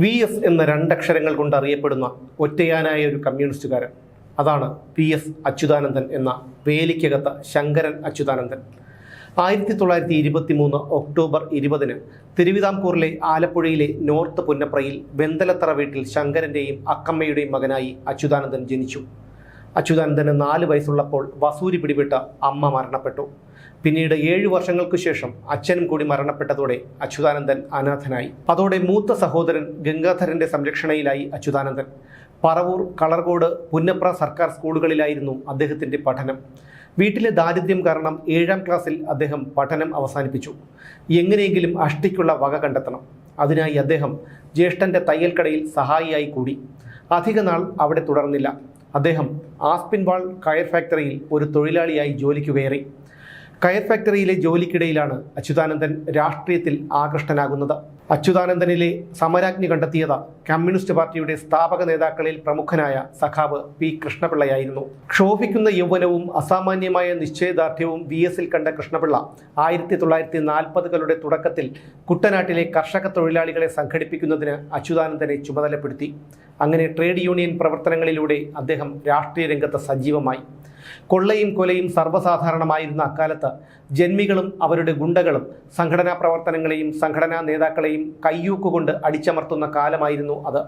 V S എന്ന രണ്ടക്ഷരങ്ങൾ കൊണ്ട് അറിയപ്പെടുന്ന ഒറ്റയാനായ ഒരു കമ്മ്യൂണിസ്റ്റുകാരൻ. അതാണ് പി എസ് അച്യുതാനന്ദൻ എന്ന വേലിക്കകത്ത ശങ്കരൻ അച്യുതാനന്ദൻ. ആയിരത്തി തൊള്ളായിരത്തി ഇരുപത്തി മൂന്ന് ഒക്ടോബർ ഇരുപതിന് തിരുവിതാംകൂറിലെ ആലപ്പുഴയിലെ നോർത്ത് പുന്നപ്രയിൽ വെന്തലത്തറ വീട്ടിൽ ശങ്കരന്റെയും അക്കമ്മയുടെയും മകനായി അച്യുതാനന്ദൻ ജനിച്ചു. അച്യുതാനന്ദന് നാല് വയസ്സുള്ളപ്പോൾ വസൂരി പിടിപെട്ട അമ്മ മരണപ്പെട്ടു. പിന്നീട് ഏഴു വർഷങ്ങൾക്കു ശേഷം അച്ഛനും കൂടി മരണപ്പെട്ടതോടെ അച്യുതാനന്ദൻ അനാഥനായി. അതോടെ മൂത്ത സഹോദരൻ ഗംഗാധരന്റെ സംരക്ഷണയിലായി അച്യുതാനന്ദൻ. പറവൂർ കളർകോട് പുന്നപ്ര സർക്കാർ സ്കൂളുകളിലായിരുന്നു അദ്ദേഹത്തിന്റെ പഠനം. വീട്ടിലെ ദാരിദ്ര്യം കാരണം ഏഴാം ക്ലാസ്സിൽ അദ്ദേഹം പഠനം അവസാനിപ്പിച്ചു. എങ്ങനെയെങ്കിലും അഷ്ടിക്കുള്ള വക കണ്ടെത്തണം. അതിനായി അദ്ദേഹം ജ്യേഷ്ഠന്റെ തയ്യൽക്കടയിൽ സഹായിയായി കൂടി. അധിക നാൾ അവിടെ തുടർന്നില്ല. അദ്ദേഹം ആസ്പിൻവാൾ കയർ ഫാക്ടറിയിൽ ഒരു തൊഴിലാളിയായി ജോലിക്ക് കയറി. കയർ ഫാക്ടറിയിലെ ജോലിക്കിടയിലാണ് അച്യുതാനന്ദൻ രാഷ്ട്രീയത്തിൽ ആകൃഷ്ടനാകുന്നത്. അച്യുതാനന്ദനിലെ സമരാജ്ഞി കണ്ടെത്തിയത് കമ്മ്യൂണിസ്റ്റ് പാർട്ടിയുടെ സ്ഥാപക നേതാക്കളിൽ പ്രമുഖനായ സഖാവ് പി കൃഷ്ണപിള്ളയായിരുന്നു. ക്ഷോഭിക്കുന്ന യൗവനവും അസാമാന്യമായ നിശ്ചയദാർഢ്യവും വി എസിൽ കണ്ട കൃഷ്ണപിള്ള ആയിരത്തി തൊള്ളായിരത്തി നാൽപ്പതുകളുടെ തുടക്കത്തിൽ കുട്ടനാട്ടിലെ കർഷക തൊഴിലാളികളെ സംഘടിപ്പിക്കുന്നതിന് അച്യുതാനന്ദനെ ചുമതലപ്പെടുത്തി. അങ്ങനെ ട്രേഡ് യൂണിയൻ പ്രവർത്തനങ്ങളിലൂടെ അദ്ദേഹം രാഷ്ട്രീയ രംഗത്ത് സജീവമായി. കൊള്ളയും കൊലയും സർവസാധാരണമായിരുന്ന അക്കാലത്ത് ജന്മികളും അവരുടെ ഗുണ്ടകളും സംഘടനാ പ്രവർത്തനങ്ങളെയും സംഘടനാ നേതാക്കളെയും കയ്യൂക്കുകൊണ്ട് അടിച്ചമർത്തുന്ന കാലമായിരുന്നു അത്.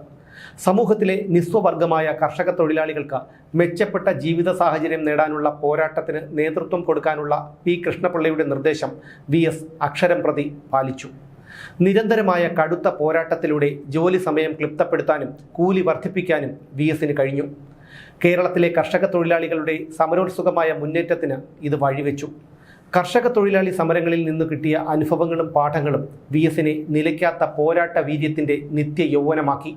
സമൂഹത്തിലെ നിസ്വവർഗമായ കർഷക തൊഴിലാളികൾക്ക് മെച്ചപ്പെട്ട ജീവിത സാഹചര്യം നേടാനുള്ള പോരാട്ടത്തിന് നേതൃത്വം കൊടുക്കാനുള്ള പി. കൃഷ്ണപിള്ളയുടെ നിർദ്ദേശം വി. എസ്. അക്ഷരം പ്രതി പാലിച്ചു. നിരന്തരമായ കടുത്ത പോരാട്ടത്തിലൂടെ ജോലി സമയം ക്ലിപ്തപ്പെടുത്താനും കൂലി വർദ്ധിപ്പിക്കാനും വി. എസിന് കഴിഞ്ഞു. കേരളത്തിലെ കർഷക തൊഴിലാളികളുടെ സമരോത്സുകമായ മുന്നേറ്റത്തിന് ഇത് വഴിവെച്ചു. കർഷക തൊഴിലാളി സമരങ്ങളിൽ നിന്ന് കിട്ടിയ അനുഭവങ്ങളും പാഠങ്ങളും വി എസിനെ നിലയ്ക്കാത്ത പോരാട്ട വീര്യത്തിന്റെ നിത്യ യൗവനമാക്കി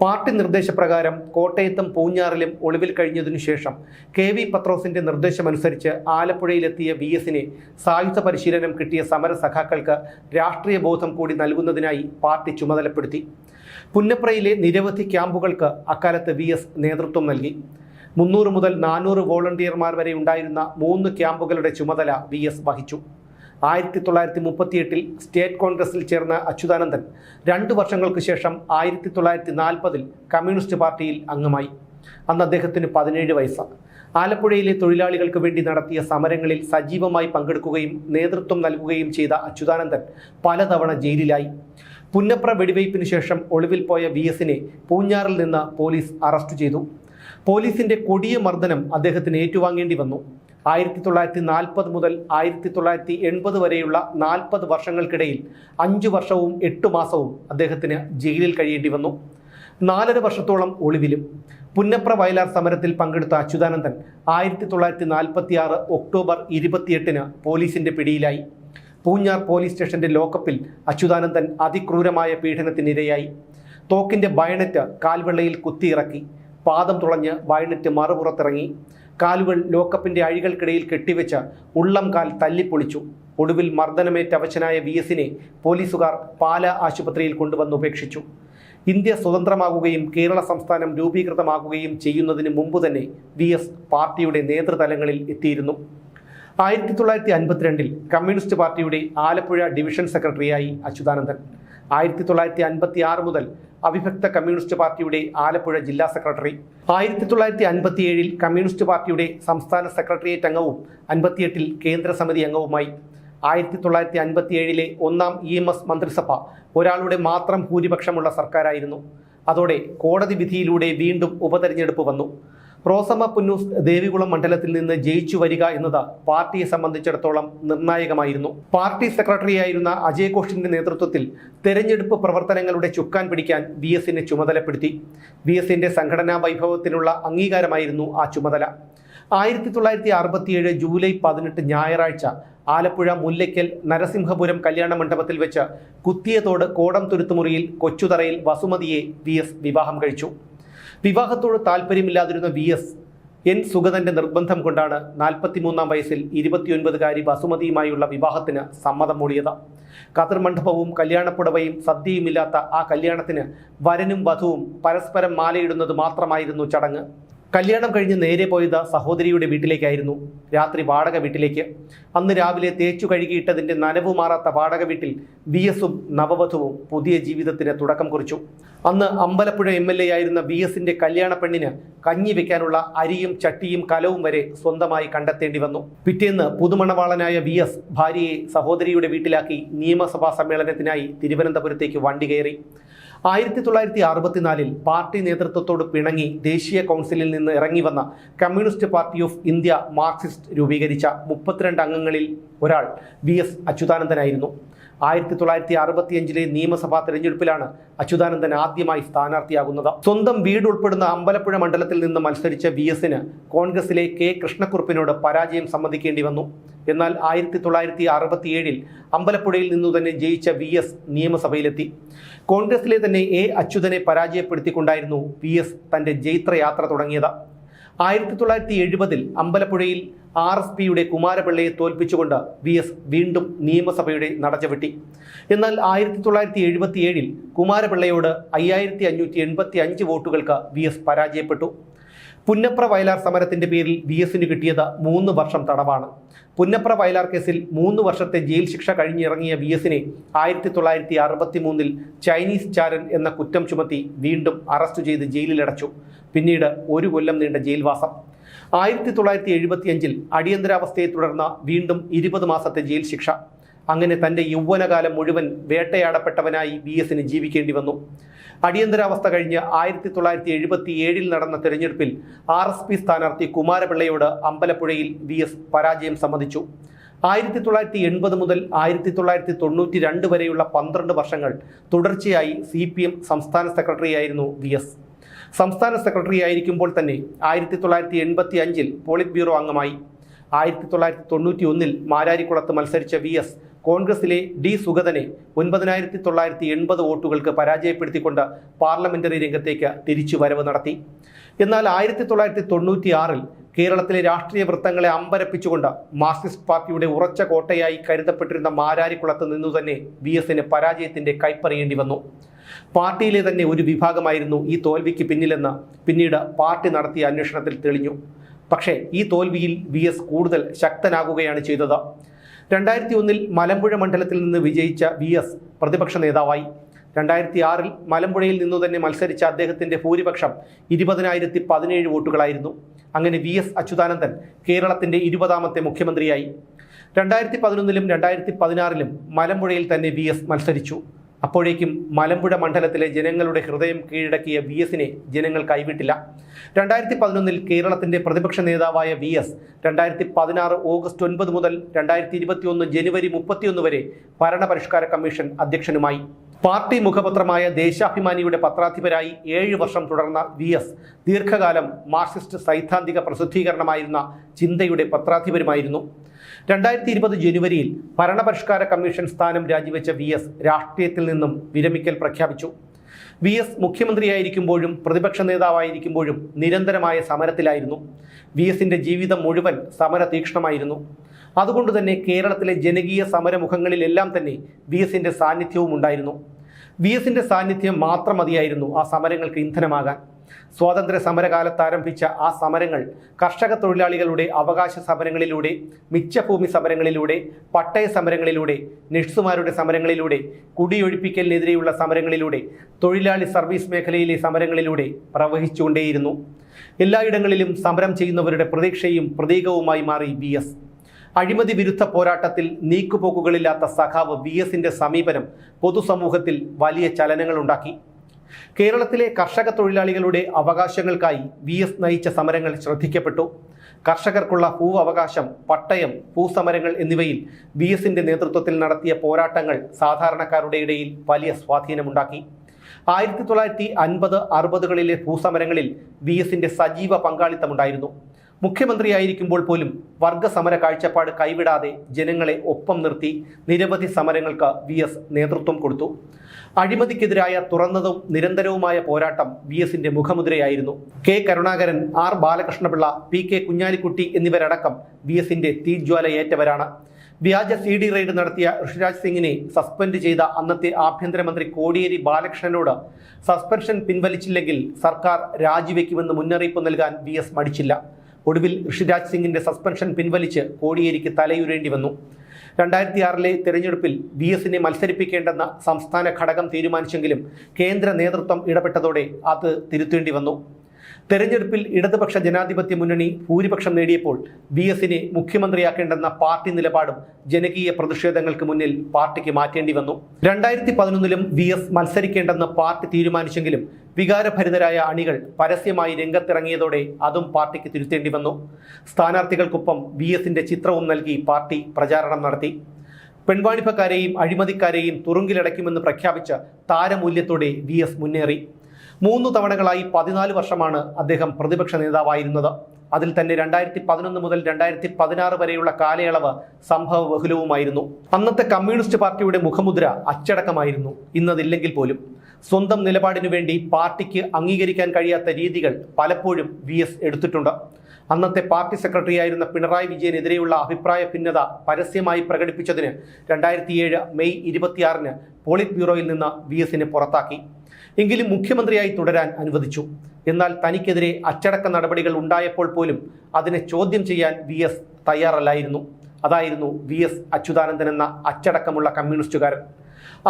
പാർട്ടി നിർദ്ദേശപ്രകാരം കോട്ടയത്തും പൂഞ്ഞാറിലും ഒളിവിൽ കഴിഞ്ഞതിനു ശേഷം കെ വി പത്രോസിന്റെ നിർദ്ദേശമനുസരിച്ച് ആലപ്പുഴയിലെത്തിയ വി എസിനെ സായുധ പരിശീലനം കിട്ടിയ സമര സഖാക്കൾക്ക് രാഷ്ട്രീയ ബോധം കൂടി നൽകുന്നതിനായി പാർട്ടി ചുമതലപ്പെടുത്തി. പുന്നപ്രയിലെ നിരവധി ക്യാമ്പുകൾക്ക് അക്കാലത്ത് വി എസ് നേതൃത്വം നൽകി. മുന്നൂറ് മുതൽ നാനൂറ് വോളണ്ടിയർമാർ വരെ ഉണ്ടായിരുന്ന മൂന്ന് ക്യാമ്പുകളുടെ ചുമതല വി എസ് വഹിച്ചു. ആയിരത്തി തൊള്ളായിരത്തി മുപ്പത്തിയെട്ടിൽ സ്റ്റേറ്റ് കോൺഗ്രസിൽ ചേർന്ന അച്യുതാനന്ദൻ രണ്ടു വർഷങ്ങൾക്ക് ശേഷം ആയിരത്തി തൊള്ളായിരത്തി നാൽപ്പതിൽ കമ്മ്യൂണിസ്റ്റ് പാർട്ടിയിൽ അംഗമായി. അന്ന് അദ്ദേഹത്തിന് പതിനേഴ് വയസ്സ് ആലപ്പുഴയിലെ തൊഴിലാളികൾക്ക് വേണ്ടി നടത്തിയ സമരങ്ങളിൽ സജീവമായി പങ്കെടുക്കുകയും നേതൃത്വം നൽകുകയും ചെയ്ത അച്യുതാനന്ദൻ പലതവണ ജയിലിലായി. പുന്നപ്ര വെടിവയ്പ്പിന് ശേഷം ഒളിവിൽ പോയ വി എസിനെ പൂഞ്ഞാറിൽ നിന്ന് പോലീസ് അറസ്റ്റ് ചെയ്തു. പോലീസിന്റെ കൊടിയ മർദ്ദനം അദ്ദേഹത്തിന് ഏറ്റുവാങ്ങേണ്ടി വന്നു. ആയിരത്തി തൊള്ളായിരത്തി നാൽപ്പത് മുതൽ ആയിരത്തി തൊള്ളായിരത്തി എൺപത് വരെയുള്ള നാൽപ്പത് വർഷങ്ങൾക്കിടയിൽ അഞ്ചു വർഷവും എട്ട് മാസവും അദ്ദേഹത്തിന് ജയിലിൽ കഴിയേണ്ടി വന്നു. നാലര വർഷത്തോളം ഒളിവിലും. പുന്നപ്ര വയലാർ സമരത്തിൽ പങ്കെടുത്ത അച്യുതാനന്ദൻ ആയിരത്തി തൊള്ളായിരത്തി നാൽപ്പത്തി ആറ് ഒക്ടോബർ ഇരുപത്തിയെട്ടിന് പോലീസിന്റെ പിടിയിലായി. പൂഞ്ഞാർ പോലീസ് സ്റ്റേഷന്റെ ലോക്കപ്പിൽ അച്യുതാനന്ദൻ അതിക്രൂരമായ പീഡനത്തിനിരയായി. തോക്കിന്റെ ബയണറ്റ് കാൽവെള്ളയിൽ കുത്തിയിറക്കി. പാദം തുളഞ്ഞ് ബയണറ്റ് മറുപുറത്തിറങ്ങി. കാലുകൾ ലോക്കപ്പിന്റെ അഴികൾക്കിടയിൽ കെട്ടിവെച്ച് ഉള്ളം കാൽ തല്ലിപ്പൊളിച്ചു. ഒടുവിൽ മർദ്ദനമേറ്റ അവശനായ വി എസിനെ പോലീസുകാർ പാല ആശുപത്രിയിൽ കൊണ്ടുവന്ന് ഉപേക്ഷിച്ചു. ഇന്ത്യ സ്വതന്ത്രമാകുകയും കേരള സംസ്ഥാനം രൂപീകൃതമാകുകയും ചെയ്യുന്നതിന് മുമ്പ് തന്നെ വി എസ് പാർട്ടിയുടെ നേതൃതലങ്ങളിൽ എത്തിയിരുന്നു. ആയിരത്തി തൊള്ളായിരത്തി അൻപത്തിരണ്ടിൽ കമ്മ്യൂണിസ്റ്റ് പാർട്ടിയുടെ ആലപ്പുഴ ഡിവിഷൻ സെക്രട്ടറിയായി അച്യുതാനന്ദൻ. ആയിരത്തി തൊള്ളായിരത്തി അൻപത്തി ആറ് മുതൽ അവിഭക്ത കമ്മ്യൂണിസ്റ്റ് പാർട്ടിയുടെ ആലപ്പുഴ ജില്ലാ സെക്രട്ടറി. ആയിരത്തി തൊള്ളായിരത്തി അൻപത്തിയേഴിൽ കമ്മ്യൂണിസ്റ്റ് പാർട്ടിയുടെ സംസ്ഥാന സെക്രട്ടേറിയറ്റ് അംഗവും അൻപത്തിയെട്ടിൽ കേന്ദ്ര സമിതി അംഗവുമായി. ആയിരത്തി തൊള്ളായിരത്തി അൻപത്തിയേഴിലെ ഒന്നാം ഇ എം എസ് മന്ത്രിസഭ ഒരാളുടെ മാത്രം ഭൂരിപക്ഷമുള്ള സർക്കാരായിരുന്നു. അതോടെ കോടതി വിധിയിലൂടെ വീണ്ടും ഉപതെരഞ്ഞെടുപ്പ് വന്നു. റോസമ്മ പുന്നൂസ് ദേവികുളം മണ്ഡലത്തിൽ നിന്ന് ജയിച്ചു വരിക എന്നത് പാർട്ടിയെ സംബന്ധിച്ചിടത്തോളം നിർണായകമായിരുന്നു. പാർട്ടി സെക്രട്ടറിയായിരുന്ന അജയ് ഘോഷിന്റെ നേതൃത്വത്തിൽ തെരഞ്ഞെടുപ്പ് പ്രവർത്തനങ്ങളുടെ ചുക്കാൻ പിടിക്കാൻ വി എസിനെ ചുമതലപ്പെടുത്തി. വി എസിന്റെ സംഘടനാ വൈഭവത്തിനുള്ള അംഗീകാരമായിരുന്നു ആ ചുമതല. ആയിരത്തി തൊള്ളായിരത്തി അറുപത്തിയേഴ് ജൂലൈ പതിനെട്ട് ഞായറാഴ്ച ആലപ്പുഴ മുല്ലയ്ക്കൽ നരസിംഹപുരം കല്യാണ മണ്ഡപത്തിൽ വെച്ച് കുത്തിയതോട് കോടം തുരുത്തുമുറിയിൽ കൊച്ചുതറയിൽ വസുമതിയെ വി എസ് വിവാഹം കഴിച്ചു. വിവാഹത്തോട് താല്പര്യമില്ലാതിരുന്ന വി എസ് എൻ സുഗതന്റെ നിർബന്ധം കൊണ്ടാണ് നാൽപ്പത്തിമൂന്നാം വയസ്സിൽ ഇരുപത്തിയൊൻപതുകാരി വസുമതിയുമായുള്ള വിവാഹത്തിന് സമ്മതം മൂടിയത് കതിർ മണ്ഡപവും കല്യാണപ്പുടവയും സദ്യയുമില്ലാത്ത ആ കല്യാണത്തിന് വരനും വധുവും പരസ്പരം മാലയിടുന്നത് മാത്രമായിരുന്നു ചടങ്ങ്. കല്യാണം കഴിഞ്ഞ് നേരെ പോയത് സഹോദരിയുടെ വീട്ടിലേക്കായിരുന്നു. രാത്രി വാടക വീട്ടിലേക്ക്. അന്ന് രാവിലെ തേച്ചു കഴുകിയിട്ടതിന്റെ നനവ് മാറാത്ത വാടക വീട്ടിൽ വി എസും നവവധുവും പുതിയ ജീവിതത്തിന് തുടക്കം കുറിച്ചു. അന്ന് അമ്പലപ്പുഴ എം എൽ എ ആയിരുന്ന വി എസിന്റെ കല്യാണ പെണ്ണിന് കഞ്ഞി വെക്കാനുള്ള അരിയും ചട്ടിയും കലവും വരെ സ്വന്തമായി കണ്ടെത്തേണ്ടി വന്നു. പിറ്റേന്ന് പുതുമണവാളനായ വി എസ് ഭാര്യയെ സഹോദരിയുടെ വീട്ടിലാക്കി നിയമസഭാ സമ്മേളനത്തിനായി തിരുവനന്തപുരത്തേക്ക് വണ്ടി കയറി. ആയിരത്തി തൊള്ളായിരത്തി അറുപത്തിനാലിൽ പാർട്ടി നേതൃത്വത്തോട് പിണങ്ങി ദേശീയ കൗൺസിലിൽ നിന്ന് ഇറങ്ങി വന്ന communist party of India Marxist രൂപീകരിച്ച മുപ്പത്തിരണ്ട് അംഗങ്ങളിൽ ഒരാൾ വി എസ് അച്യുതാനന്ദനായിരുന്നു. ആയിരത്തി തൊള്ളായിരത്തി അറുപത്തിയഞ്ചിലെ നിയമസഭാ തെരഞ്ഞെടുപ്പിലാണ് അച്യുതാനന്ദൻ ആദ്യമായി സ്ഥാനാർത്ഥിയാകുന്നത്. സ്വന്തം വീട് ഉൾപ്പെടുന്ന അമ്പലപ്പുഴ മണ്ഡലത്തിൽ നിന്ന് മത്സരിച്ച വി എസിന് കോൺഗ്രസിലെ കെ കൃഷ്ണക്കുറുപ്പിനോട് പരാജയം സമ്മതിക്കേണ്ടി വന്നു. എന്നാൽ ആയിരത്തി തൊള്ളായിരത്തി അറുപത്തിയേഴിൽ അമ്പലപ്പുഴയിൽ നിന്നു തന്നെ ജയിച്ച വി എസ് നിയമസഭയിലെത്തി. കോൺഗ്രസിലെ തന്നെ എ അച്യുതനെ പരാജയപ്പെടുത്തിക്കൊണ്ടായിരുന്നു വി എസ് തന്റെ ജൈത്രയാത്ര തുടങ്ങിയത്. ആയിരത്തി തൊള്ളായിരത്തി എഴുപതിൽ അമ്പലപ്പുഴയിൽ ആർ എസ് പിയുടെ കുമാരപിള്ളയെ തോൽപ്പിച്ചുകൊണ്ട് വി എസ് വീണ്ടും നിയമസഭയുടെ നടച്ചവെട്ടി. എന്നാൽ ആയിരത്തി തൊള്ളായിരത്തി എഴുപത്തി ഏഴിൽ കുമാരപിള്ളയോട് അയ്യായിരത്തി അഞ്ഞൂറ്റി എൺപത്തി അഞ്ച് വോട്ടുകൾക്ക് വി എസ് പരാജയപ്പെട്ടു. പുന്നപ്ര വയലാർ സമരത്തിന്റെ പേരിൽ വി എസിന് കിട്ടിയത് മൂന്ന് വർഷം തടവാണ്. പുന്നപ്ര വയലാർ കേസിൽ മൂന്ന് വർഷത്തെ ജയിൽ ശിക്ഷ കഴിഞ്ഞിറങ്ങിയ വി എസിനെ ആയിരത്തി തൊള്ളായിരത്തി അറുപത്തി മൂന്നിൽ ചൈനീസ് ചാരൻ എന്ന കുറ്റം ചുമത്തി വീണ്ടും അറസ്റ്റ് ചെയ്ത് ജയിലിലടച്ചു. പിന്നീട് ഒരു കൊല്ലം നീണ്ട ജയിൽവാസം. ആയിരത്തി തൊള്ളായിരത്തി എഴുപത്തിയഞ്ചിൽ അടിയന്തരാവസ്ഥയെ തുടർന്ന് വീണ്ടും ഇരുപത് മാസത്തെ ജയിൽ ശിക്ഷ. അങ്ങനെ തന്റെ യൗവനകാലം മുഴുവൻ വേട്ടയാടപ്പെട്ടവനായി വി എസിന് ജീവിക്കേണ്ടി വന്നു. അടിയന്തരാവസ്ഥ കഴിഞ്ഞ് ആയിരത്തി തൊള്ളായിരത്തി എഴുപത്തി ഏഴിൽ നടന്ന തെരഞ്ഞെടുപ്പിൽ ആർ എസ് പി സ്ഥാനാർത്ഥി കുമാരപിള്ളയോട് അമ്പലപ്പുഴയിൽ വി എസ് പരാജയം സമ്മതിച്ചു ആയിരത്തി തൊള്ളായിരത്തി എൺപത് മുതൽ ആയിരത്തി തൊള്ളായിരത്തി തൊണ്ണൂറ്റി രണ്ട് വരെയുള്ള പന്ത്രണ്ട് വർഷങ്ങൾ തുടർച്ചയായി സി പി എം സംസ്ഥാന സെക്രട്ടറിയായിരുന്നു വി എസ്. സംസ്ഥാന സെക്രട്ടറി ആയിരിക്കുമ്പോൾ തന്നെ ആയിരത്തി തൊള്ളായിരത്തി എൺപത്തി അഞ്ചിൽ പോളിറ്റ് ബ്യൂറോ അംഗമായി. ആയിരത്തി തൊള്ളായിരത്തി തൊണ്ണൂറ്റി ഒന്നിൽ മാരാരിക്കുളത്ത് മത്സരിച്ച വി എസ് കോൺഗ്രസിലെ ഡി സുഗതനെ ഒൻപതിനായിരത്തി തൊള്ളായിരത്തി എൺപത് വോട്ടുകൾക്ക് പരാജയപ്പെടുത്തിക്കൊണ്ട് പാർലമെന്ററി രംഗത്തേക്ക് തിരിച്ചു വരവ് നടത്തി. എന്നാൽ ആയിരത്തി തൊള്ളായിരത്തി തൊണ്ണൂറ്റി ആറിൽ കേരളത്തിലെ രാഷ്ട്രീയ വൃത്തങ്ങളെ അമ്പരപ്പിച്ചുകൊണ്ട് മാർക്സിസ്റ്റ് പാർട്ടിയുടെ ഉറച്ച കോട്ടയായി കരുതപ്പെട്ടിരുന്ന മാരാരിക്കുളത്ത് നിന്നു തന്നെ വി എസിന് പരാജയത്തിന്റെ കൈപ്പറിയേണ്ടി വന്നു. പാർട്ടിയിലെ തന്നെ ഒരു വിഭാഗമായിരുന്നു ഈ തോൽവിക്ക് പിന്നിലെന്ന് പിന്നീട് പാർട്ടി നടത്തിയ അന്വേഷണത്തിൽ തെളിഞ്ഞു. പക്ഷേ ഈ തോൽവിയിൽ വി എസ് കൂടുതൽ ശക്തനാകുകയാണ് ചെയ്തത്. രണ്ടായിരത്തി ഒന്നിൽ മലമ്പുഴ മണ്ഡലത്തിൽ നിന്ന് വിജയിച്ച വി എസ് പ്രതിപക്ഷ നേതാവായി. രണ്ടായിരത്തി ആറിൽ മലമ്പുഴയിൽ നിന്നു തന്നെ മത്സരിച്ച അദ്ദേഹത്തിന്റെ ഭൂരിപക്ഷം ഇരുപതിനായിരത്തി പതിനേഴ് വോട്ടുകളായിരുന്നു. അങ്ങനെ വി എസ് അച്യുതാനന്ദൻ കേരളത്തിന്റെ ഇരുപതാമത്തെ മുഖ്യമന്ത്രിയായി. രണ്ടായിരത്തി പതിനൊന്നിലും രണ്ടായിരത്തി പതിനാറിലും മലമ്പുഴയിൽ തന്നെ വി എസ് മത്സരിച്ചു. അപ്പോഴേക്കും മലമ്പുഴ മണ്ഡലത്തിലെ ജനങ്ങളുടെ ഹൃദയം കീഴടക്കിയ വി എസിനെ ജനങ്ങൾ കൈവിട്ടില്ല. രണ്ടായിരത്തി പതിനൊന്നിൽ കേരളത്തിന്റെ പ്രതിപക്ഷ നേതാവായ വി എസ് രണ്ടായിരത്തി പതിനാറ് ഓഗസ്റ്റ് ഒൻപത് മുതൽ രണ്ടായിരത്തി ഇരുപത്തിയൊന്ന് ജനുവരി മുപ്പത്തിയൊന്ന് വരെ ഭരണപരിഷ്കാര കമ്മീഷൻ അധ്യക്ഷനുമായി. പാർട്ടി മുഖപത്രമായ ദേശാഭിമാനിയുടെ പത്രാധിപരായി ഏഴ് വർഷം തുടർന്ന വി എസ് ദീർഘകാലം മാർക്സിസ്റ്റ് സൈദ്ധാന്തിക പ്രസിദ്ധീകരണമായിരുന്ന ചിന്തയുടെ പത്രാധിപരുമായിരുന്നു. രണ്ടായിരത്തി ഇരുപത് ജനുവരിയിൽ ഭരണപരിഷ്കാര കമ്മീഷൻ സ്ഥാനം രാജിവെച്ച വി എസ് രാഷ്ട്രീയത്തിൽ നിന്നും വിരമിക്കൽ പ്രഖ്യാപിച്ചു. വി എസ് മുഖ്യമന്ത്രിയായിരിക്കുമ്പോഴും പ്രതിപക്ഷ നേതാവായിരിക്കുമ്പോഴും നിരന്തരമായ സമരത്തിലായിരുന്നു. വി എസിന്റെ ജീവിതം മുഴുവൻ സമര തീക്ഷ്ണമായിരുന്നു അതുകൊണ്ട് തന്നെ കേരളത്തിലെ ജനകീയ സമരമുഖങ്ങളിലെല്ലാം തന്നെ വി എസിന്റെ സാന്നിധ്യവും ഉണ്ടായിരുന്നു. വി എസിന്റെ സാന്നിധ്യം മാത്രം മതിയായിരുന്നു ആ സമരങ്ങൾക്ക് ഇന്ധനമാകാൻ. സ്വാതന്ത്ര്യ സമരകാലത്ത് ആരംഭിച്ച ആ സമരങ്ങൾ കർഷക തൊഴിലാളികളുടെ അവകാശ സമരങ്ങളിലൂടെ മിച്ചഭൂമി സമരങ്ങളിലൂടെ പട്ടയ സമരങ്ങളിലൂടെ നഴ്സുമാരുടെ സമരങ്ങളിലൂടെ കുടിയൊഴിപ്പിക്കലിനെതിരെയുള്ള സമരങ്ങളിലൂടെ തൊഴിലാളി സർവീസ് മേഖലയിലെ സമരങ്ങളിലൂടെ പ്രവഹിച്ചുകൊണ്ടേയിരുന്നു. എല്ലായിടങ്ങളിലും സമരം ചെയ്യുന്നവരുടെ പ്രതീക്ഷയും പ്രതീകവുമായി മാറി ബി അഴിമതി വിരുദ്ധ പോരാട്ടത്തിൽ നീക്കുപോക്കുകളില്ലാത്ത സഖാവ് വി എസിന്റെ സമീപനം പൊതുസമൂഹത്തിൽ വലിയ ചലനങ്ങൾ ഉണ്ടാക്കി. കേരളത്തിലെ കർഷക തൊഴിലാളികളുടെ അവകാശങ്ങൾക്കായി വി എസ് നയിച്ച സമരങ്ങൾ ശ്രദ്ധിക്കപ്പെട്ടു. കർഷകർക്കുള്ള ഭൂവവകാശം പട്ടയം ഭൂസമരങ്ങൾ എന്നിവയിൽ വി എസിന്റെ നേതൃത്വത്തിൽ നടത്തിയ പോരാട്ടങ്ങൾ സാധാരണക്കാരുടെ ഇടയിൽ വലിയ സ്വാധീനമുണ്ടാക്കി. ആയിരത്തി തൊള്ളായിരത്തി അൻപത് അറുപതുകളിലെ ഭൂസമരങ്ങളിൽ വി എസിന്റെ സജീവ പങ്കാളിത്തമുണ്ടായിരുന്നു. മുഖ്യമന്ത്രിയായിരിക്കുമ്പോൾ പോലും വർഗസമര കാഴ്ചപ്പാട് കൈവിടാതെ ജനങ്ങളെ ഒപ്പം നിർത്തി നിരവധി സമരങ്ങൾക്ക് വി എസ് നേതൃത്വം കൊടുത്തു. അഴിമതിക്കെതിരായ തുറന്നതും നിരന്തരവുമായ പോരാട്ടം വി എസിന്റെ മുഖമുദ്രയായിരുന്നു. K Karunakaran R Balakrishna Pillai P K Kunhalikutty എന്നിവരടക്കം V എസിന്റെ തീജ്വാലയേറ്റവരാണ്. വ്യാജ സി ഡി റെയ്ഡ് നടത്തിയ ഋഷിരാജ് സിംഗിനെ സസ്പെൻഡ് ചെയ്ത അന്നത്തെ ആഭ്യന്തരമന്ത്രി കോടിയേരി ബാലകൃഷ്ണനോട് സസ്പെൻഷൻ പിൻവലിച്ചില്ലെങ്കിൽ സർക്കാർ രാജിവെക്കുമെന്ന് മുന്നറിയിപ്പ് നൽകാൻ വി എസ് മടിച്ചില്ല. ഒടുവിൽ ഋഷിരാജ് സിംഗിന്റെ സസ്പെൻഷൻ പിൻവലിച്ച് കോടിയേരിക്ക് തലയുരേണ്ടി വന്നു. രണ്ടായിരത്തി ആറിലെ തെരഞ്ഞെടുപ്പിൽ വി എസിനെ മത്സരിപ്പിക്കേണ്ടെന്ന സംസ്ഥാന ഘടകം തീരുമാനിച്ചെങ്കിലും കേന്ദ്ര നേതൃത്വം ഇടപെട്ടതോടെ അത് തിരുത്തേണ്ടി വന്നു. തെരഞ്ഞെടുപ്പിൽ ഇടതുപക്ഷ ജനാധിപത്യ മുന്നണി ഭൂരിപക്ഷം നേടിയപ്പോൾ വി എസിനെ മുഖ്യമന്ത്രിയാക്കേണ്ടെന്ന പാർട്ടി നിലപാടും ജനകീയ പ്രതിഷേധങ്ങൾക്ക് മുന്നിൽ പാർട്ടിക്ക് മാറ്റേണ്ടി വന്നു. രണ്ടായിരത്തി പതിനൊന്നിലും വി എസ് മത്സരിക്കേണ്ടെന്ന് പാർട്ടി തീരുമാനിച്ചെങ്കിലും വികാരഭരിതരായ അണികൾ പരസ്യമായി രംഗത്തിറങ്ങിയതോടെ അതും പാർട്ടിക്ക് തിരുത്തേണ്ടി വന്നു. സ്ഥാനാർത്ഥികൾക്കൊപ്പം വി എസിന്റെ ചിത്രവും നൽകി പാർട്ടി പ്രചാരണം നടത്തി. പെൺവാണിഭക്കാരെയും അഴിമതിക്കാരെയും തുറുങ്കിലടയ്ക്കുമെന്ന് പ്രഖ്യാപിച്ച താരമൂല്യത്തോടെ വി എസ് മുന്നേറി. മൂന്ന് തവണകളായി പതിനാല് വർഷമാണ് അദ്ദേഹം പ്രതിപക്ഷ നേതാവായിരുന്നത്. അതിൽ തന്നെ രണ്ടായിരത്തി പതിനൊന്ന് മുതൽ രണ്ടായിരത്തി പതിനാറ് വരെയുള്ള കാലയളവ് സംഭവ ബഹുലവുമായിരുന്നു. അന്നത്തെ കമ്മ്യൂണിസ്റ്റ് പാർട്ടിയുടെ മുഖമുദ്ര അച്ചടക്കമായിരുന്നു. ഇന്നതില്ലെങ്കിൽ പോലും. സ്വന്തം നിലപാടിനു വേണ്ടി പാർട്ടിക്ക് അംഗീകരിക്കാൻ കഴിയാത്ത രീതികൾ പലപ്പോഴും വി എസ് എടുത്തിട്ടുണ്ട്. അന്നത്തെ പാർട്ടി സെക്രട്ടറിയായിരുന്ന പിണറായി വിജയനെതിരെയുള്ള അഭിപ്രായ ഭിന്നത പരസ്യമായി പ്രകടിപ്പിച്ചതിന് രണ്ടായിരത്തിയേഴ് മെയ് ഇരുപത്തിയാറിന് പോളിറ്റ് ബ്യൂറോയിൽ നിന്ന് വി എസിനെ പുറത്താക്കി. എങ്കിലും മുഖ്യമന്ത്രിയായി തുടരാൻ അനുവദിച്ചു. എന്നാൽ തനിക്കെതിരെ അച്ചടക്ക നടപടികൾ ഉണ്ടായപ്പോൾ പോലും അതിനെ ചോദ്യം ചെയ്യാൻ വി എസ് തയ്യാറല്ലായിരുന്നു. അതായിരുന്നു വി എസ് അച്യുതാനന്ദൻ എന്ന അച്ചടക്കമുള്ള കമ്മ്യൂണിസ്റ്റുകാരൻ.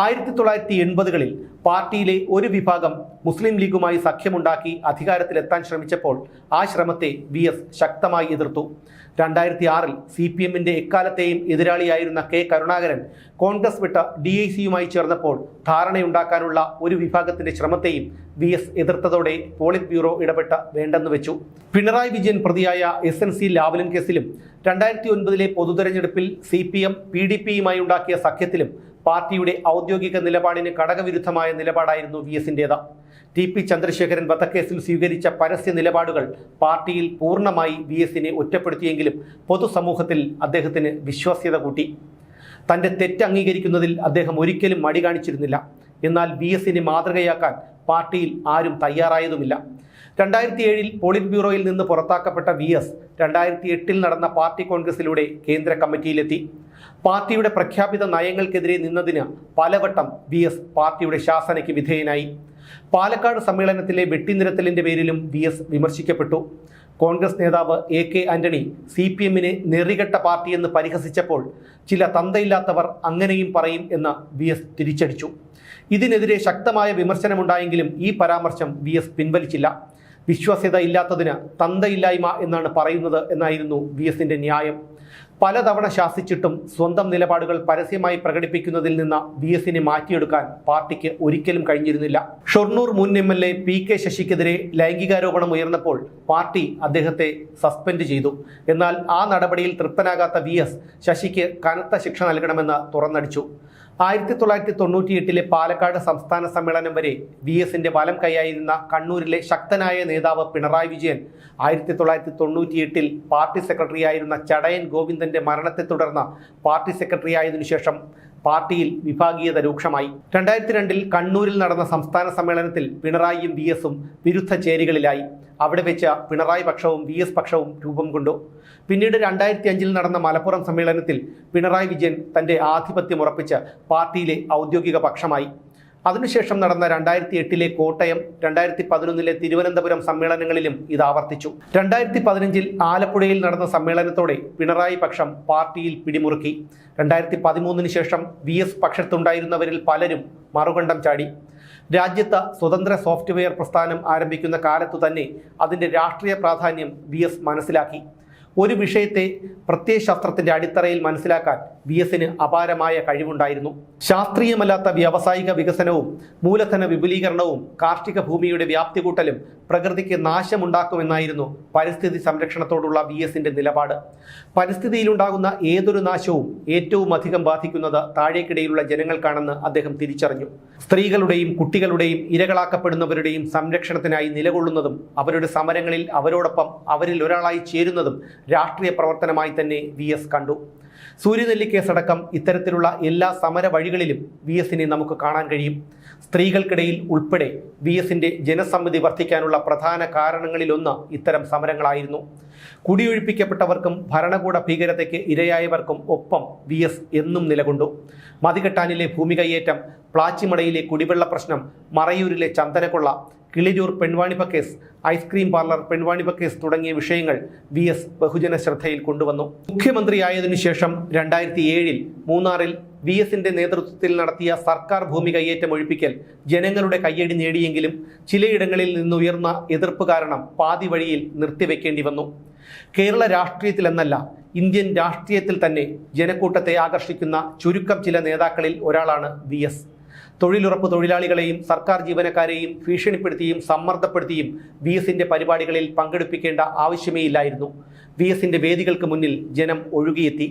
ആയിരത്തി തൊള്ളായിരത്തി എൺപതുകളിൽ പാർട്ടിയിലെ ഒരു വിഭാഗം മുസ്ലിം ലീഗുമായി സഖ്യമുണ്ടാക്കി അധികാരത്തിലെത്താൻ ശ്രമിച്ചപ്പോൾ ആ ശ്രമത്തെ വി എസ് ശക്തമായി എതിർത്തു. രണ്ടായിരത്തി ആറിൽ സി പി എമ്മിന്റെ എക്കാലത്തെയും എതിരാളിയായിരുന്ന കെ കരുണാകരൻ കോൺഗ്രസ് വിട്ട ഡി ഐ സിയുമായി ചേർന്നപ്പോൾ ധാരണയുണ്ടാക്കാനുള്ള ഒരു വിഭാഗത്തിന്റെ ശ്രമത്തെയും വി എസ് എതിർത്തതോടെ പോളിറ്റ് ബ്യൂറോ ഇടപെട്ട വേണ്ടെന്ന് വെച്ചു. പിണറായി വിജയൻ പ്രതിയായ എസ് എൻ സി ലാവലിൻ കേസിലും രണ്ടായിരത്തി ഒൻപതിലെ പൊതുതെരഞ്ഞെടുപ്പിൽ C P M P D പിയുമായി ഉണ്ടാക്കിയ സഖ്യത്തിലും പാർട്ടിയുടെ ഔദ്യോഗിക നിലപാടിന് ഘടകവിരുദ്ധമായ നിലപാടായിരുന്നു വി എസിന്റേത് ടി പി ചന്ദ്രശേഖരൻ വധക്കേസിൽ സ്വീകരിച്ച പരസ്യ നിലപാടുകൾ പാർട്ടിയിൽ പൂർണമായി വി എസിനെ ഒറ്റപ്പെടുത്തിയെങ്കിലും പൊതുസമൂഹത്തിൽ അദ്ദേഹത്തിന് വിശ്വാസ്യത കൂട്ടി. തന്റെ തെറ്റ് അംഗീകരിക്കുന്നതിൽ അദ്ദേഹം ഒരിക്കലും മടി കാണിച്ചിരുന്നില്ല. എന്നാൽ വി എസിനെ മാതൃകയാക്കാൻ പാർട്ടിയിൽ ആരും തയ്യാറായതുമില്ല. രണ്ടായിരത്തി ഏഴിൽ പോളിറ്റ് ബ്യൂറോയിൽ നിന്ന് പുറത്താക്കപ്പെട്ട വി എസ് രണ്ടായിരത്തി എട്ടിൽ നടന്ന പാർട്ടി കോൺഗ്രസിലൂടെ കേന്ദ്ര കമ്മിറ്റിയിലെത്തി. പാർട്ടിയുടെ പ്രഖ്യാപിത നയങ്ങൾക്കെതിരെ നിന്നതിന് പലവട്ടം വി എസ് പാർട്ടിയുടെ ശാസനയ്ക്ക് വിധേയനായി. പാലക്കാട് സമ്മേളനത്തിലെ വെട്ടിനിരത്തലിന്റെ പേരിലും വി എസ് വിമർശിക്കപ്പെട്ടു. കോൺഗ്രസ് നേതാവ് A K Antony C P എമ്മിനെ നെറികെട്ട പാർട്ടിയെന്ന് പരിഹസിച്ചപ്പോൾ ചില തന്തയില്ലാത്തവർ അങ്ങനെയും പറയും എന്ന് വി എസ് തിരിച്ചടിച്ചു. ഇതിനെതിരെ ശക്തമായ വിമർശനമുണ്ടായെങ്കിലും ഈ പരാമർശം വി എസ് പിൻവലിച്ചില്ല. വിശ്വാസ്യത ഇല്ലാത്തതിന് തന്തയില്ലായ്മ എന്നാണ് പറയുന്നത് എന്നായിരുന്നു വി എസിന്റെ ന്യായം. പലതവണ ശാസിച്ചിട്ടും സ്വന്തം നിലപാടുകൾ പരസ്യമായി പ്രകടിപ്പിക്കുന്നതിൽ നിന്ന് വി എസിനെ മാറ്റിയെടുക്കാൻ പാർട്ടിക്ക് ഒരിക്കലും കഴിഞ്ഞിരുന്നില്ല. ഷൊർണൂർ മുൻ M L A P K ശശിക്കെതിരെ ലൈംഗികാരോപണം ഉയർന്നപ്പോൾ പാർട്ടി അദ്ദേഹത്തെ സസ്പെൻഡ് ചെയ്തു. എന്നാൽ ആ നടപടിയിൽ തൃപ്തനാകാത്ത വി എസ് ശശിക്ക് കനത്ത ശിക്ഷ നൽകണമെന്ന് തുറന്നടിച്ചു. ആയിരത്തി തൊള്ളായിരത്തി തൊണ്ണൂറ്റി എട്ടിലെ പാലക്കാട് സംസ്ഥാന സമ്മേളനം വരെ വി എസിന്റെ വലം കൈയായിരുന്ന കണ്ണൂരിലെ ശക്തനായ നേതാവ് പിണറായി വിജയൻ ആയിരത്തി തൊള്ളായിരത്തി തൊണ്ണൂറ്റി എട്ടിൽ പാർട്ടി സെക്രട്ടറിയായിരുന്ന ചടയൻ ഗോവിന്ദന്റെ മരണത്തെ തുടർന്ന് പാർട്ടി സെക്രട്ടറി ആയതിനു ശേഷം പാർട്ടിയിൽ വിഭാഗീയത രൂക്ഷമായി. രണ്ടായിരത്തി രണ്ടിൽ കണ്ണൂരിൽ നടന്ന സംസ്ഥാന സമ്മേളനത്തിൽ പിണറായിയും വി എസും വിരുദ്ധ ചേരികളിലായി. അവിടെ വെച്ച് പിണറായി പക്ഷവും വി എസ് പക്ഷവും രൂപം കൊണ്ടു. പിന്നീട് രണ്ടായിരത്തി അഞ്ചിൽ നടന്ന മലപ്പുറം സമ്മേളനത്തിൽ പിണറായി വിജയൻ തന്റെ ആധിപത്യം ഉറപ്പിച്ച് പാർട്ടിയിലെ ഔദ്യോഗിക പക്ഷമായി. അതിനുശേഷം നടന്ന രണ്ടായിരത്തി എട്ടിലെ കോട്ടയം രണ്ടായിരത്തി പതിനൊന്നിലെ തിരുവനന്തപുരം സമ്മേളനങ്ങളിലും ഇത് ആവർത്തിച്ചു. രണ്ടായിരത്തി പതിനഞ്ചിൽ ആലപ്പുഴയിൽ നടന്ന സമ്മേളനത്തോടെ പിണറായി പക്ഷം പാർട്ടിയിൽ പിടിമുറുക്കി. രണ്ടായിരത്തി പതിമൂന്നിന് ശേഷം വി എസ് പക്ഷത്തുണ്ടായിരുന്നവരിൽ പലരും മറുകണ്ഠം ചാടി. രാജ്യത്ത് സ്വതന്ത്ര സോഫ്റ്റ്വെയർ പ്രസ്ഥാനം ആരംഭിക്കുന്ന കാലത്തു തന്നെ അതിന്റെ രാഷ്ട്രീയ പ്രാധാന്യം വി എസ് മനസ്സിലാക്കി. ഒരു വിഷയത്തെ പ്രത്യയശാസ്ത്രത്തിന്റെ അടിത്തറയിൽ മനസ്സിലാക്കാൻ വി എസിന് അപാരമായ കഴിവുണ്ടായിരുന്നു. ശാസ്ത്രീയമല്ലാത്ത വ്യാവസായിക വികസനവും മൂലധന വിപുലീകരണവും കാർഷിക ഭൂമിയുടെ വ്യാപ്തി കൂട്ടലും പ്രകൃതിക്ക് നാശമുണ്ടാക്കുമെന്നായിരുന്നു പരിസ്ഥിതി സംരക്ഷണത്തോടുള്ള വി എസിന്റെ നിലപാട്. പരിസ്ഥിതിയിലുണ്ടാകുന്ന ഏതൊരു നാശവും ഏറ്റവും അധികം ബാധിക്കുന്നത് താഴേക്കിടയിലുള്ള ജനങ്ങൾക്കാണെന്ന് അദ്ദേഹം തിരിച്ചറിഞ്ഞു. സ്ത്രീകളുടെയും കുട്ടികളുടെയും ഇരകളാക്കപ്പെടുന്നവരുടെയും സംരക്ഷണത്തിനായി നിലകൊള്ളുന്നതും അവരുടെ സമരങ്ങളിൽ അവരോടൊപ്പം അവരിൽ ഒരാളായി ചേരുന്നതും രാഷ്ട്രീയ പ്രവർത്തനമായി തന്നെ വി കണ്ടു. സൂര്യനെല്ലി കേസടക്കം ഇത്തരത്തിലുള്ള എല്ലാ സമര വഴികളിലും വി എസിനെ നമുക്ക് കാണാൻ കഴിയും. സ്ത്രീകൾക്കിടയിൽ ഉൾപ്പെടെ വി എസിന്റെ ജനസമ്മതി വർദ്ധിക്കാനുള്ള പ്രധാന കാരണങ്ങളിലൊന്ന് ഇത്തരം സമരങ്ങളായിരുന്നു. കുടിയൊഴിപ്പിക്കപ്പെട്ടവർക്കും ഭരണകൂട ഭീകരതയ്ക്ക് ഇരയായവർക്കും ഒപ്പം വി എസ് എന്നും നിലകൊണ്ടു. മതികെട്ടാനിലെ ഭൂമി കയ്യേറ്റം പ്ലാച്ചിമടയിലെ കുടിവെള്ള പ്രശ്നം മറയൂരിലെ ചന്ദനക്കൊള്ള കിളിരൂർ പെൺവാണിഭ കേസ് ഐസ്ക്രീം പാർലർ പെൺവാണിഭ കേസ് തുടങ്ങിയ വിഷയങ്ങൾ വി എസ് ബഹുജന ശ്രദ്ധയിൽ കൊണ്ടുവന്നു. മുഖ്യമന്ത്രിയായതിനു ശേഷം രണ്ടായിരത്തി ഏഴിൽ മൂന്നാറിൽ വി എസിന്റെ നേതൃത്വത്തിൽ നടത്തിയ സർക്കാർ ഭൂമി കയ്യേറ്റം ഒഴിപ്പിക്കൽ ജനങ്ങളുടെ കയ്യടി നേടിയെങ്കിലും ചിലയിടങ്ങളിൽ നിന്നുയർന്ന എതിർപ്പ് കാരണം പാതി വഴിയിൽ നിർത്തിവെക്കേണ്ടി വന്നു. കേരള രാഷ്ട്രീയത്തിലെന്നല്ല ഇന്ത്യൻ രാഷ്ട്രീയത്തിൽ തന്നെ ജനക്കൂട്ടത്തെ ആകർഷിക്കുന്ന ചുരുക്കം ചില നേതാക്കളിൽ ഒരാളാണ് വി എസ്. തൊഴിലുറപ്പ് തൊഴിലാളികളെയും സർക്കാർ ജീവനക്കാരെയും ഭീഷണിപ്പെടുത്തിയും സമ്മർദ്ദപ്പെടുത്തിയും വി എസിന്റെ പരിപാടികളിൽ പങ്കെടുപ്പിക്കേണ്ട ആവശ്യമേ ഇല്ലായിരുന്നു വി എസിന്റെ വേദികൾക്ക് മുന്നിൽ ജനം ഒഴുകിയെത്തി.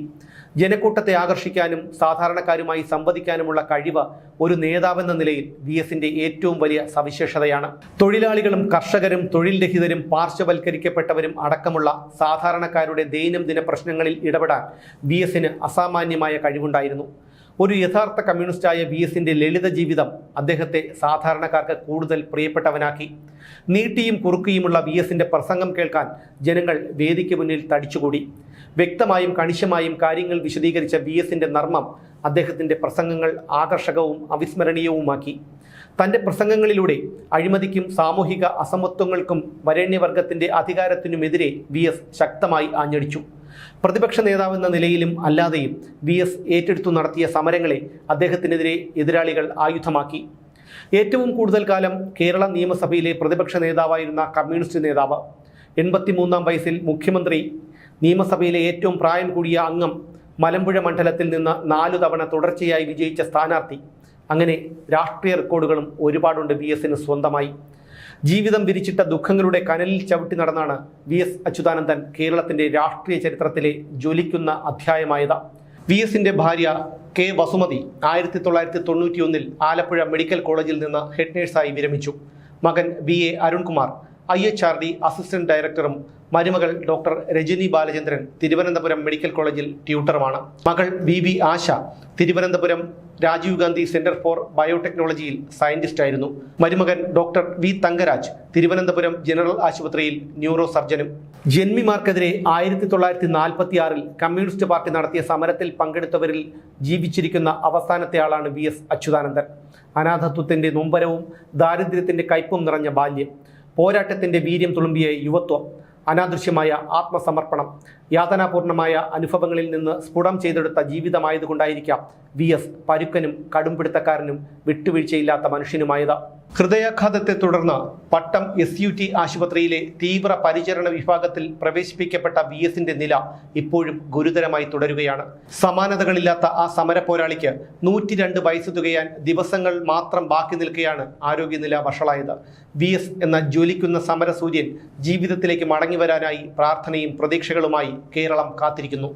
ജനക്കൂട്ടത്തെ ആകർഷിക്കാനും സാധാരണക്കാരുമായി സംവദിക്കാനുമുള്ള കഴിവ് ഒരു നേതാവെന്ന നിലയിൽ വി എസിന്റെ ഏറ്റവും വലിയ സവിശേഷതയാണ്. തൊഴിലാളികളും കർഷകരും തൊഴിൽ രഹിതരും പാർശ്വവൽക്കരിക്കപ്പെട്ടവരും അടക്കമുള്ള സാധാരണക്കാരുടെ ദൈനംദിന പ്രശ്നങ്ങളിൽ ഇടപെടാൻ വി എസിന് അസാമാന്യമായ കഴിവുണ്ടായിരുന്നു. ഒരു യഥാർത്ഥ കമ്മ്യൂണിസ്റ്റായ വി എസിന്റെ ലളിത ജീവിതം അദ്ദേഹത്തെ സാധാരണക്കാർക്ക് കൂടുതൽ പ്രിയപ്പെട്ടവനാക്കി. നീട്ടിയും കുറുക്കിയുമുള്ള വി എസിന്റെ പ്രസംഗം കേൾക്കാൻ ജനങ്ങൾ വേദിക്ക് മുന്നിൽ തടിച്ചുകൂടി. വ്യക്തമായും കണിശമായും കാര്യങ്ങൾ വിശദീകരിച്ച വി എസിന്റെ നർമ്മം അദ്ദേഹത്തിന്റെ പ്രസംഗങ്ങൾ ആകർഷകവും അവിസ്മരണീയവുമാക്കി. തന്റെ പ്രസംഗങ്ങളിലൂടെ അഴിമതിക്കും സാമൂഹിക അസമത്വങ്ങൾക്കും വരേണ്യവർഗത്തിന്റെ അധികാരത്തിനുമെതിരെ വി എസ് ശക്തമായി ആഞ്ഞടിച്ചു. പ്രതിപക്ഷ നേതാവെന്ന നിലയിലും അല്ലാതെയും വി എസ് ഏറ്റെടുത്തു നടത്തിയ സമരങ്ങളെ അദ്ദേഹത്തിനെതിരെ എതിരാളികൾ ആയുധമാക്കി. ഏറ്റവും കൂടുതൽ കാലം കേരള നിയമസഭയിലെ പ്രതിപക്ഷ നേതാവായിരുന്ന കമ്മ്യൂണിസ്റ്റ് നേതാവ്. എൺപത്തിമൂന്നാം വയസ്സിൽ മുഖ്യമന്ത്രി. നിയമസഭയിലെ ഏറ്റവും പ്രായം കൂടിയ അംഗം മലമ്പുഴ മണ്ഡലത്തിൽ നിന്ന് നാലു തവണ തുടർച്ചയായി വിജയിച്ച സ്ഥാനാർത്ഥി. അങ്ങനെ രാഷ്ട്രീയ റെക്കോർഡുകളും ഒരുപാടുണ്ട് വി എസിന് സ്വന്തമായി. ജീവിതം വിരിച്ചിട്ട ദുഃഖങ്ങളുടെ കനലിൽ ചവിട്ടി നടന്നാണ് വി എസ് അച്യുതാനന്ദൻ കേരളത്തിന്റെ രാഷ്ട്രീയ ചരിത്രത്തിലെ ജ്വലിക്കുന്ന അധ്യായമായത്. വി എസിന്റെ ഭാര്യ കെ വസുമതി ആയിരത്തി തൊള്ളായിരത്തി തൊണ്ണൂറ്റിയൊന്നിൽ ആലപ്പുഴ മെഡിക്കൽ കോളേജിൽ നിന്ന് ഹെഡ് നേഴ്സായി വിരമിച്ചു. മകൻ V A Arunkumar I H R D assistant ഡയറക്ടറും മരുമകൾ ഡോക്ടർ രജനി ബാലചന്ദ്രൻ തിരുവനന്തപുരം മെഡിക്കൽ കോളേജിൽ ട്യൂട്ടറുമാണ്. മകൾ B B Asha Thiruvananthapuram Rajiv Gandhi centre for ബയോടെക്നോളജിയിൽ scientist ആയിരുന്നു. മരുമകൻ doctor V Thankaraj Thiruvananthapuram general ആശുപത്രിയിൽ ന്യൂറോ സർജനും. ജന്മിമാർക്കെതിരെ ആയിരത്തി തൊള്ളായിരത്തി നാൽപ്പത്തി ആറിൽ കമ്മ്യൂണിസ്റ്റ് പാർട്ടി നടത്തിയ സമരത്തിൽ പങ്കെടുത്തവരിൽ ജീവിച്ചിരിക്കുന്ന അവസാനത്തെ ആളാണ് വി എസ് അച്യുതാനന്ദൻ. അനാഥത്വത്തിന്റെ നൊമ്പരവും ദാരിദ്ര്യത്തിന്റെ കയ്പും നിറഞ്ഞ ബാല്യം. പോരാട്ടത്തിന്റെ വീര്യം തുളുമ്പിയ യുവത്വം. അനാദൃശ്യമായ ആത്മസമർപ്പണം യാതനാപൂർണമായ അനുഭവങ്ങളിൽ നിന്ന് സ്ഫുടം ചെയ്തെടുത്ത ജീവിതമായതുകൊണ്ടായിരിക്കാം വി എസ് പരുക്കനും കടുംപിടുത്തക്കാരനും വിട്ടുവീഴ്ചയില്ലാത്ത മനുഷ്യനുമായത്. ഹൃദയാഘാതത്തെ തുടർന്ന് പട്ടം എസ് യു ടി ആശുപത്രിയിലെ തീവ്ര പരിചരണ വിഭാഗത്തിൽ പ്രവേശിപ്പിക്കപ്പെട്ട വി എസിന്റെ നില ഇപ്പോഴും ഗുരുതരമായി തുടരുകയാണ്. സമാനതകളില്ലാത്ത ആ സമര പോരാളിക്ക് നൂറ്റി രണ്ട് വയസ്സ് തുകയാൻ ദിവസങ്ങൾ മാത്രം ബാക്കി നിൽക്കുകയാണ് ആരോഗ്യനില വഷളായത്. വി എസ് എന്ന ജ്വലിക്കുന്ന സമരസൂര്യൻ ജീവിതത്തിലേക്ക് മടങ്ങി വരാനായി പ്രാർത്ഥനയും പ്രതീക്ഷകളുമായി കേരളം കാത്തിരിക്കുന്നു